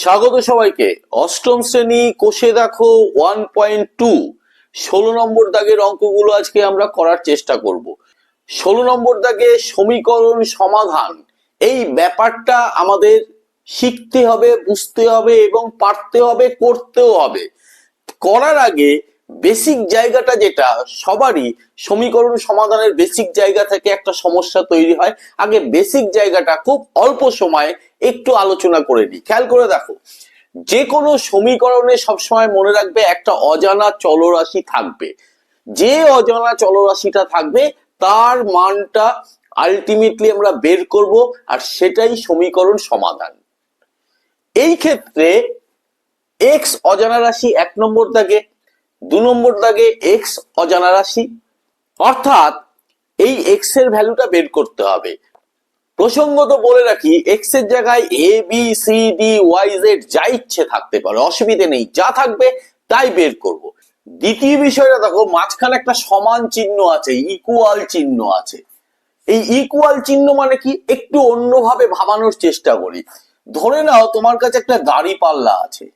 স্বাগত সবাইকে। অষ্টম শ্রেণি কোষে দেখো ওয়ান পয়েন্ট টু ষোলো নম্বর দাগের অঙ্কগুলো আজকে আমরা করার চেষ্টা করব। ষোলো নম্বর দাগে সমীকরণ সমাধান। এই ব্যাপারটা আমাদের শিখতে হবে, বুঝতে হবে এবং পারতে হবে, করতেও হবে। করার আগে বেসিক জায়গাটা যেটা, সবারই সমীকরণ সমাধানের বেসিক জায়গা থেকে একটা সমস্যা তৈরি হয়। আগে বেসিক জায়গাটা খুব অল্প সময়ে একটু আলোচনা করে নিই। খেয়াল করে দেখো যে কোনো সমীকরণে সবসময় মনে রাখবে একটা অজানা চলরাশি থাকবে। যে অজানা চলরাশিটা থাকবে, তার মানটা আলটিমেটলি আমরা বের করব আর সেটাই সমীকরণ সমাধান। এই ক্ষেত্রে এক্স অজানা রাশি এক নম্বর দাগে, দু নম্বর দাগে এক্স অজানা রাশি। অর্থাৎ এই এক্সের ভ্যালুটা বের করতে হবে। প্রসঙ্গত বলে রাখি এক্সের জায়গায় A B C D Y Z যা ইচ্ছে থাকতে পারে, অসুবিধে নেই, যা থাকবে তাই বের করব। দ্বিতীয় বিষয়টা দেখো, মাঝখানে একটা সমান চিহ্ন আছে ইকুয়াল চিহ্ন আছে। এই ইকুয়াল চিহ্ন মানে কি? একটু অন্যভাবে ভাবানোর চেষ্টা করি। ধরে নাও তোমার কাছে একটা দাড়ি পাল্লা আছে।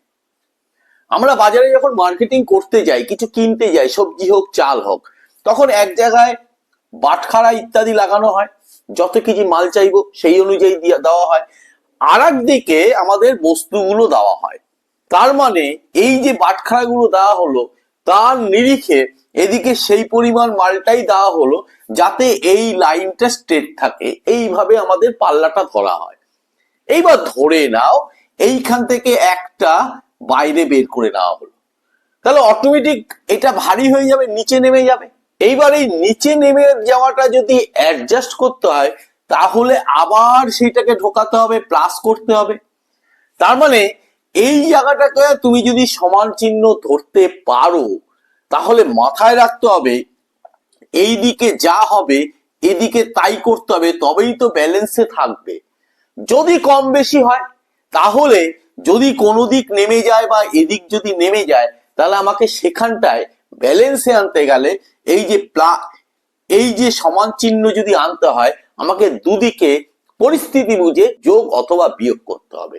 আমরা বাজারে যখন মার্কেটিং করতে যাই, কিছু কিনতে যাই, সবজি হোক, চাল হোক, তখন এক জায়গায় বাটখারা ইত্যাদি লাগানো হয়। যত কেজি মাল চাইব সেই অনুযায়ী দিয়া- দেওয়া হয়। আর দিকে আমাদের বস্তুগুলো দেওয়া হয়। তার মানে এই যে বাটখারাগুলো দেওয়া হলো, তার নিরিখে এদিকে সেই পরিমাণ মালটাই দেওয়া হলো যাতে এই লাইনটা স্ট্রেট থাকে। এইভাবে আমাদের পাল্লাটা ধরা হয়। এইবার ধরে নাও, এইখান থেকে একটা বাইরে বের করে নেওয়া হলো। তাহলে অটোমেটিক এটা ভারী হয়ে যাবে, নিচে নেমে যাবে। এইবার এই নিচে নেমে যাওয়াটা যদি অ্যাডজাস্ট করতে হয়, তাহলে আবার সেটাকে ঢোকাতে হবে প্লাস করতে হবে। তার মানে এই জায়গাটাকে তুমি যদি সমান চিহ্ন ধরতে পারো, তাহলে মাথায় রাখতে হবে এই দিকে যা হবে, এদিকে তাই করতে হবে, তবেই তো ব্যালেন্সে থাকবে। যদি কম বেশি হয়, তাহলে যদি কোনো দিক নেমে যায় বা এদিক যদি নেমে যায়, তাহলে আমাকে সেখানটায় ব্যালেন্সে আনতে গেলে এই যে প্লা, এই যে সমান চিহ্ন যদি আনতে হয়, আমাকে দুদিকে পরিস্থিতি বুঝে যোগ অথবা বিয়োগ করতে হবে।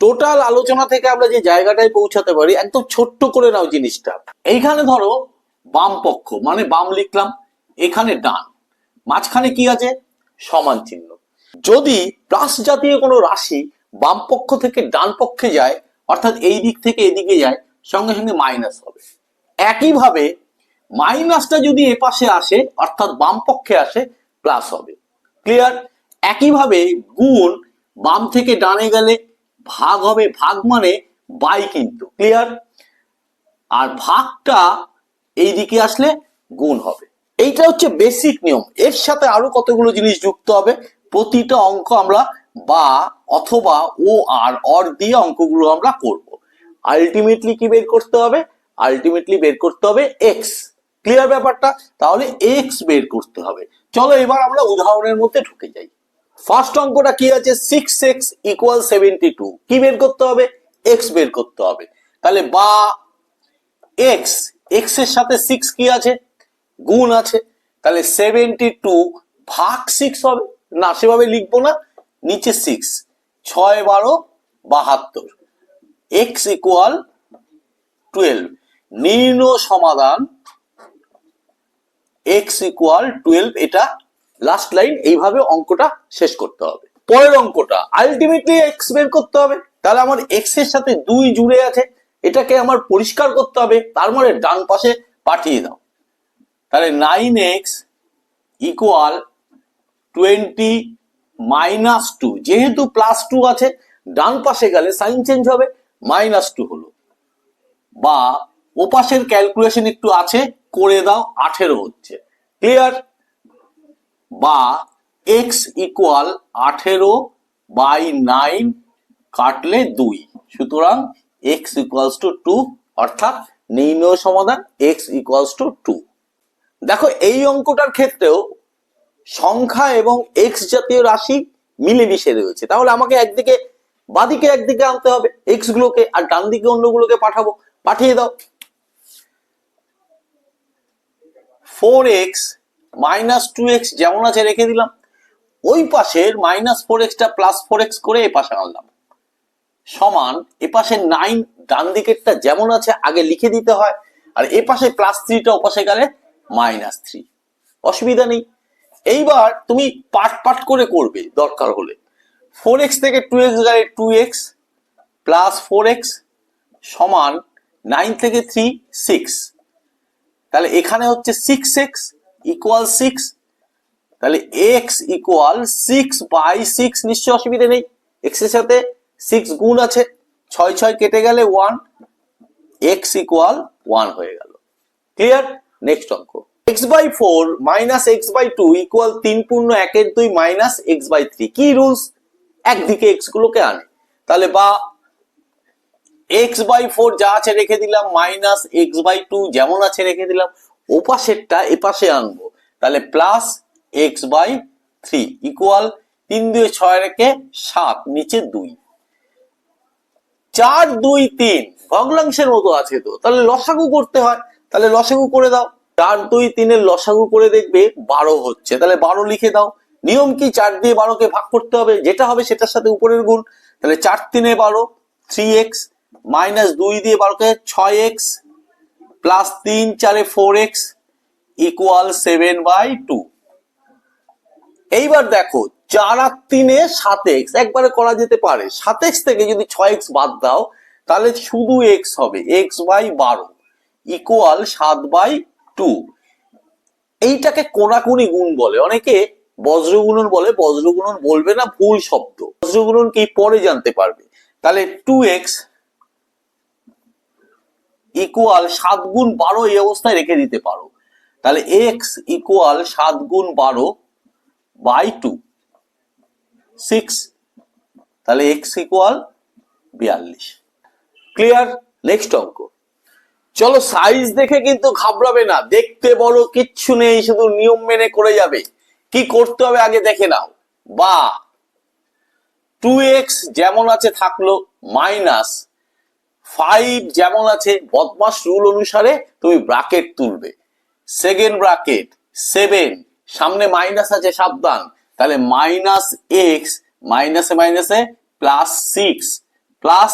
টোটাল আলোচনা থেকে আমরা যে জায়গাটায় পৌঁছাতে পারি, একদম ছোট্ট করে নাও জিনিসটা। এইখানে ধরো, বাম পক্ষ মানে বাম লিখলাম, এখানে ডান। মাঝখানে কি আছে? সমান চিহ্ন। যদি প্লাস জাতীয় কোনো রাশি বাম পক্ষ থেকে ডান পক্ষে যায়, অর্থাৎ এই দিক থেকে এদিকে যায়, সঙ্গে সঙ্গে মাইনাস হবে। একইভাবে মাইনাসটা যদি এ পাশে আসে, অর্থাৎ বাম পক্ষে আসে প্লাস হবে। ক্লিয়ার একইভাবে গুণ বাম থেকে ডানে গেলে ভাগ হবে, ভাগ মানে বাই কিন্তু। ক্লিয়ার আর ভাগটা এই দিকে আসলে গুণ হবে। এইটা হচ্ছে বেসিক নিয়ম। এর সাথে আরও কতগুলো জিনিস যুক্ত হবে? প্রতিটা অঙ্ক আমরা বা অথবা ও আর অর দিয়ে অঙ্কগুলো আমরা করব। আলটিমেটলি কি বের করতে হবে? আলটিমেটলি বের করতে হবে এক্স ক্লিয়ার ব্যাপারটা, তাহলে এক্স বের করতে হবে। চলো এবার আমরা উদাহরণের মধ্যে ঢুকে যাই। ফার্স্ট অঙ্কটা কি আছে? Six x equal seventy two কি বের করতে হবে? এক্স বের করতে হবে। তাহলে বা এক্স এক্সের সাথে সিক্স কি আছে? গুণ আছে। তাহলে সেভেন্টি টু ভাগ সিক্স হবে। না, সেভাবে লিখব না। নিচে সিক্স ছয় বারো বাহাত্তর। এক্স ইকুয়াল টুয়েলভ নির্ণয় সমাধান এক্স ইকুয়াল টুয়েলভ এটা লাস্ট লাইন এইভাবে অঙ্কটা শেষ করতে হবে। পরের অঙ্কটা আলটিমেটলি এক্স বের করতে হবে। তাহলে আমার এক্সের সাথে দুই জুড়ে আছে, এটাকে আমার পরিষ্কার করতে হবে, তার মানে ডান পাশে পাঠিয়ে দাও। তাহলে nine x equal twenty minus two যেহেতু প্লাস টু আছে, ডান পাশে গেলে সাইন চেঞ্জ হবে মাইনাস টু হলো। বা ওপাশের ক্যালকুলেশন একটু আছে, করে দাও, আঠেরো হচ্ছে। ক্লিয়ার বা এক্স ইকুয়াল আঠেরো বাই নাইন কাটলে দুই। সুতরাং এক্স ইকুয়ালস টু টু অর্থাৎ নির্ণয় সমাধান এক্স ইকুয়ালস টু টু দেখো, এই অঙ্কটার ক্ষেত্রেও সংখ্যা এবং এক্স জাতীয় রাশি মিলেমিশে রয়েছে। তাহলে আমাকে একদিকে, বাদিকে একদিকে আনতে হবে। এক্স গুলোকে আর ডান দিকে অন্যগুলোকে পাঠাবো। পাঠিয়ে দাও। Four x minus two x যেমন আছে রেখে দিলাম, ওই পাশের মাইনাস ফোর এক্সটা প্লাস ফোর এক্স করে এ পাশে আনলাম। সমান এপাশে নাইন ডান দিকেরটা যেমন আছে, আগে লিখে দিতে হয়, আর এপাশে প্লাস থ্রিটা ওপাশে গেলে মাইনাস থ্রি অসুবিধা নেই। এইবার তুমি পার্ট পার্ট করে করবে দরকার হলে। ফোর এক্স থেকে টু এক্স গেলে two x plus four x সমান নাইন থেকে থ্রি সিক্স তাহলে এখানে হচ্ছে সিক্স এক্স ইকুয়াল সিক্স তাহলে x equal six by six নিশ্চয় অসুবিধা নেই। এক্সের সাথে সিক্স গুণ আছে, ছয় ছয় কেটে গেলে ওয়ান এক্স ইকুয়াল ওয়ান হয়ে গেল। ক্লিয়ার নেক্সট অঙ্ক। X by four minus x by two equal তিন পূর্ণ একের দুই মাইনাস এক্স বাই থ্রি কি রুলস একদিকে এক্স গুলোকে আনে। তাহলে বা এক্স বাই ফোর যা আছে রেখে দিলাম মাইনাস এক্স বাই টু যেমন আছে রেখে দিলাম, ওপাশেরটা এপাশে আনব। তাহলে plus x by three equal তিন দুই ছয় রেখে সাত, নিচে দুই। চার, দুই, তিন, ভগ্নাংশের মতো আছে তো। তাহলে লসাগু করতে হয়। তাহলে লসাগু করে দাও। চার, দুই, তিনের লসাগু করে দেখবে বারো হচ্ছে। তাহলে বারো লিখে দাও। নিয়ম কি? চার দিয়ে বারোকে ভাগ করতে হবে। যেটা হবে সেটার সাথে উপরের গুণ। তাহলে চার তিনে বারো থ্রি এক্স মাইনাস দুই দিয়ে বারোকে ছয় এক্স প্লাস তিন চারে four x equal seven by two. এইবার দেখো, চার আর তিনে সাত এক্স, একবারে করা যেতে পারে। সাত এক্স থেকে যদি ছয় এক্স বাদ দাও, তাহলে শুধু এক্স হবে, এক্স বাই বারো, ইকুয়াল সাত বাই টু। এইটাকে কোনাকুনি গুণ বলে, অনেকে বজ্রগুণন বলে, বজ্রগুণন বলবে না, ভুল শব্দ। বজ্রগুণন কি পরে জানতে পারবে। তাহলে টু এক্স ইকুয়াল সাত গুণ বারো এই অবস্থায় রেখে দিতে পারো। তাহলে এক্স ইকুয়াল সাত গুণ বারো বাই টু সিক্স তাহলে এক্স ইকুয়াল বিয়াল্লিশ। ক্লিয়ার নেক্সট অঙ্ক। চলো সাইজ দেখে কিন্তু ঘাবড়াবে না। দেখতে বলো, কিচ্ছু নেই, শুধু নিয়ম মেনে করে যাবে। কি করতে হবে আগে দেখে নাও। বা টু এক্স যেমন আছে থাকল মাইনাস ফাইভ যেমন আছে, বদমাস রুল অনুসারে তুমি ব্রাকেট তুলবে। সেকেন্ড ব্রাকেট সেভেন সামনে মাইনাস আছে, সাবধান। তাহলে মাইনাস এক্স মাইনাসে মাইনাসে plus six plus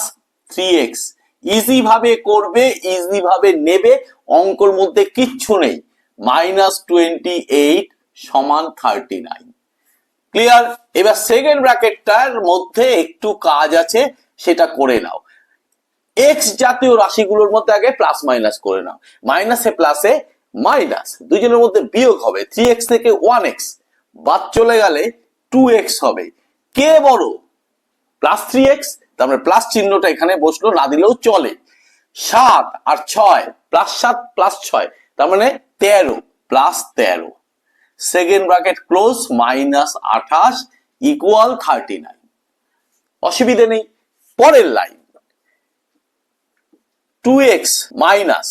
three x easy ভাবে করবে ইজি ভাবে নেবে, অঙ্কর মধ্যে কিচ্ছু নেই। মাইনাস টোয়েন্টি এইট সমান থার্টি নাইন ক্লিয়ার এবার সেকেন্ড ব্র্যাকেটটার মধ্যে একটু কাজ আছে, সেটা করে নাও। এক্স জাতীয় রাশিগুলোর মধ্যে আগে প্লাস মাইনাস করে নাও। মাইনাসে প্লাসে মাইনাস দুজনের মধ্যে বিয়োগ হবে। থ্রি এক্স থেকে ওয়ান এক্স বাদ চলে গেলে টু এক্স হবে। কে বড়? প্লাস থ্রি এক্স তার মানে প্লাস চিহ্নটা এখানে বসল, না দিলেও চলে। সাত আর ছয় প্লাস সাত প্লাস ছয়। তার মানে তেরো প্লাস তেরো। সেকেন্ড ব্র্যাকেট ক্লোজ মাইনাস আঠাশ ইকুয়াল থার্টি নাইন অসুবিধে নেই। পরের লাইন টু এক্স মাইনাস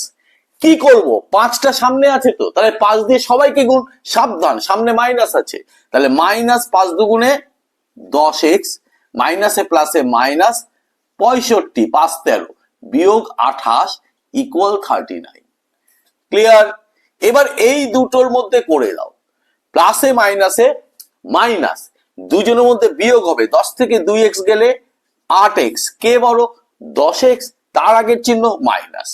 কি করব? পাঁচটা সামনে আছে তো। তাহলে পাঁচ দিয়ে সবাইকে গুণ। সাবধান, সামনে মাইনাস আছে। তাহলে মাইনাস পাঁচ দুগুণে দশ এক্স মাইনাসে প্লাসে মাইনাস পঁয়ষট্টি, পাঁচ তেরো। বিয়োগ আঠাশ ইকুয়াল থার্টি নাইন ক্লিয়ার এবার এই দুটোর মধ্যে করে দাও। প্লাসে মাইনাসে মাইনাস দুজনের মধ্যে বিয়োগ হবে। দশ থেকে দুই এক্স গেলে আট এক্স কে বড়? দশ এক্স তার আগের চিহ্ন মাইনাস।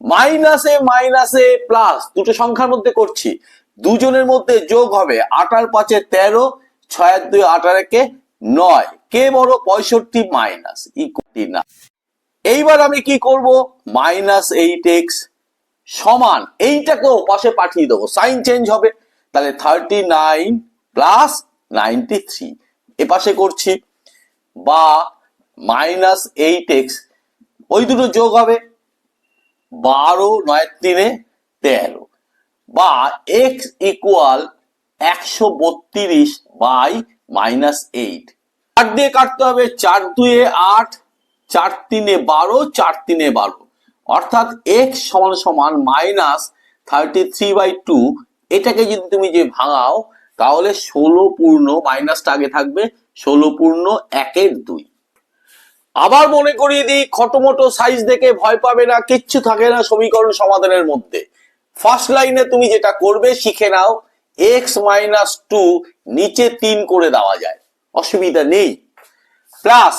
মাইনাসে মাইনাসে প্লাস দুটো সংখ্যার মধ্যে করছি। দুজনের মধ্যে যোগ হবে আটার পাঁচে তেরো, ছয় আর দুই আটার একে নয়। কে বড়? পঁয়ষট্টি মাইনাস ইকুয়ালি না এইবার আমি কি করব? মাইনাস এইট এক্স সমান এইটাকেও পাশে পাঠিয়ে দেবো। সাইন চেঞ্জ হবে। তাহলে thirty nine plus ninety three এ পাশে করছি। বা মাইনাস এইট এক্স ওই দুটো যোগ হবে। বারো নয় তিনে তেরো। বা এক্স ইকুয়াল একশো বত্রিশ বাই মাইনাস এইট চার দিয়ে কাটতে হবে, চার দুয়ে আট, চার তিনে বারো, চার তিনে বারো। অর্থাৎ এক্স সমান সমান minus thirty three by two এটাকে যদি তুমি যে ভাঙাও, তাহলে ষোলো পূর্ণ মাইনাসটা আগে থাকবে, ষোলো পূর্ণ একের দুই। আবার মনে করিয়ে দিই, খটোমটো সাইজ দেখে ভয় পাবে না, কিচ্ছু থাকে না সমীকরণ সমাধানের মধ্যে। ফার্স্ট লাইনে তুমি যেটা করবে, শিখে নাও এক্স মাইনাস টু নিচে তিন করে দেওয়া যায়। অসুবিধা নেই। প্লাস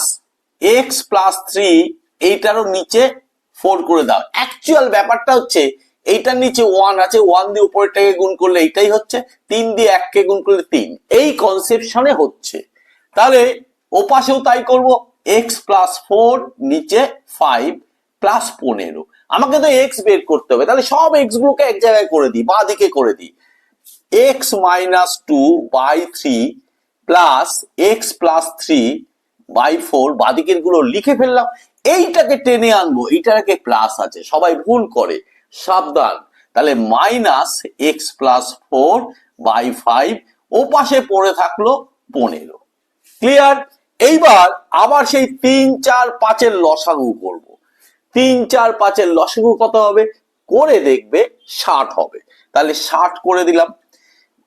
এক্স প্লাস থ্রি এইটারও নিচে ফোর করে দাও। অ্যাকচুয়াল ব্যাপারটা হচ্ছে, এইটার নিচে ওয়ান আছে ওয়ান দিয়ে উপরেরটাকে গুণ করলে এইটাই হচ্ছে, তিন দিয়ে এককে গুণ করলে তিন। এই কনসেপশনে হচ্ছে। তাহলে ওপাশেও তাই করব এক্স প্লাস ফোর নিচে ফাইভ প্লাস পনেরো। আমাকে তো এক্স বের করতে হবে। তাহলে সব এক্স গুলোকে এক জায়গায় করে দিই, বা দিকে করে দিই। X minus two by three plus x plus three by four বাদিকেরগুলো লিখে ফেললাম। এইটাকে টেনে আনব, এইটাকে প্লাস আছে। সবাই ভুল করে, সাবধান। তাহলে minus x plus four by five ও পাশে পড়ে থাকল পনেরো। ক্লিয়ার এইবার আবার সেই তিন, চার, পাঁচের লসাগু করব। তিন, চার, পাঁচের লসাগু কত হবে? করে দেখবে ষাট হবে। তাহলে ষাট করে দিলাম।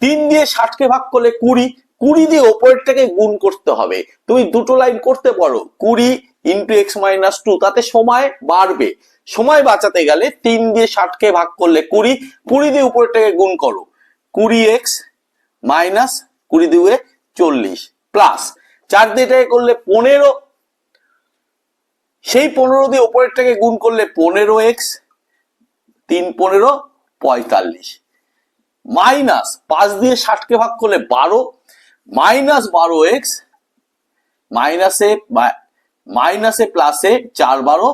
তিন দিয়ে ষাটকে ভাগ করলে কুড়ি। কুড়ি দিয়ে ওপরেরটাকে গুণ করতে হবে। তুমি দুটো লাইন করতে পারো। কুড়ি ইন্টু এক্স মাইনাস টু, তাতে সময় বাড়বে। সময় বাঁচাতে গেলে তিন দিয়ে ষাটকে ভাগ করলে কুড়ি। কুড়ি দিয়ে উপরেরটাকে গুণ করো। কুড়ি এক্স মাইনাস কুড়ি দুয়ে চল্লিশ। প্লাস চার দিয়ে করলে পনেরো, সেই পনেরো দিয়ে উপরেরটাকে গুণ করলে পনেরো এক্স তিন পনেরো, পঁয়তাল্লিশ। মাইনাস পাঁচ দিয়ে ষাটকে ভাগ করলে বারো, মাইনাস বারো এক্স মাইনাসে মাইনাসে প্লাসে চার বারো,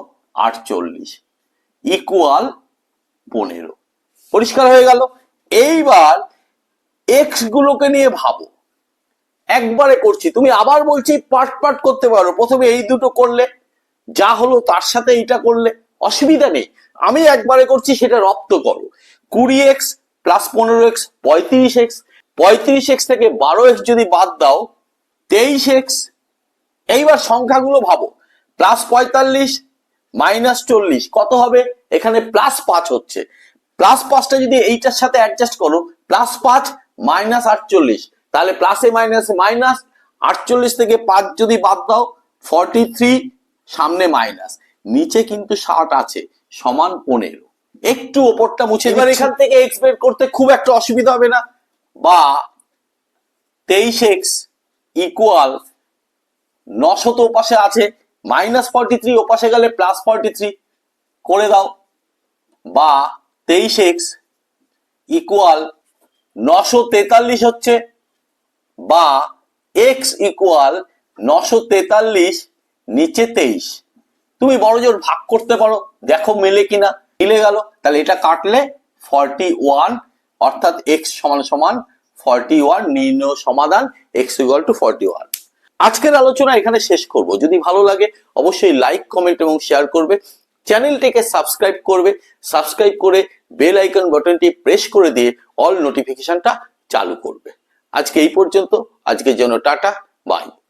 আটচল্লিশ। ইকুয়াল পনেরো। পরিষ্কার হয়ে গেল। এইবার এক্স গুলোকে নিয়ে ভাবো। একবারে করছি। তুমি আবার বলছি পার্ট পার্ট করতে পারো। প্রথমে এই দুটো করলে, যা হলো তার সাথে এইটা করলে, অসুবিধা নেই। আমি একবারে করছি সেটা রপ্ত করো। কুড়ি এক্স প্লাস পনেরো এক্স পঁয়ত্রিশ এক্স পঁয়ত্রিশ এক্স থেকে বারো এক্স যদি বাদ দাও, তেইশ এক্স এইবার সংখ্যাগুলো ভাবো। প্লাস পঁয়তাল্লিশ মাইনাস চল্লিশ, কত হবে? এখানে প্লাস পাঁচ হচ্ছে। প্লাস পাঁচটা যদি এইটার সাথে অ্যাডজাস্ট করো প্লাস পাঁচ মাইনাস আটচল্লিশ। তাহলে প্লাসে মাইনাসে মাইনাস আটচল্লিশ থেকে পাঁচ যদি বাদ দাও ফর্টি থ্রি সামনে মাইনাস নিচে কিন্তু ষাট আছে সমান পনেরো। একটু ওপরটা মুছে এবার এখান থেকে এক্স বের করতে খুব একটা অসুবিধা হবে না। বা তেইশ এক্স ইকুয়াল নশো তো ওপাশে আছে মাইনাস ফর্টি থ্রি ওপাশে গেলে প্লাস ফর্টি থ্রি করে দাও। বা তেইশ এক্স ইকুয়াল নশো তেতাল্লিশ হচ্ছে বা এক্স ইকুয়াল নশো তেতাল্লিশ নিচে তেইশ। তুমি বড় জোর ভাগ করতে পারো। দেখো মেলে কিনা। মিলে গেল। তাহলে এটা কাটলে ফর্টি ওয়ান অর্থাৎ এক্স সমান সমান ফর্টি ওয়ান নির্ণয় সমাধান x equal two forty one আজকের আলোচনা এখানে শেষ করব। যদি ভালো লাগে অবশ্যই লাইক কমেন্ট এবং শেয়ার করবে। চ্যানেলটিকে সাবস্ক্রাইব করবে। সাবস্ক্রাইব করে বেল আইকন বাটনটি প্রেস করে দিয়ে অল নোটিফিকেশনটা চালু করবে। আজকে এই পর্যন্ত। আজকে জন্য টাটা বাই।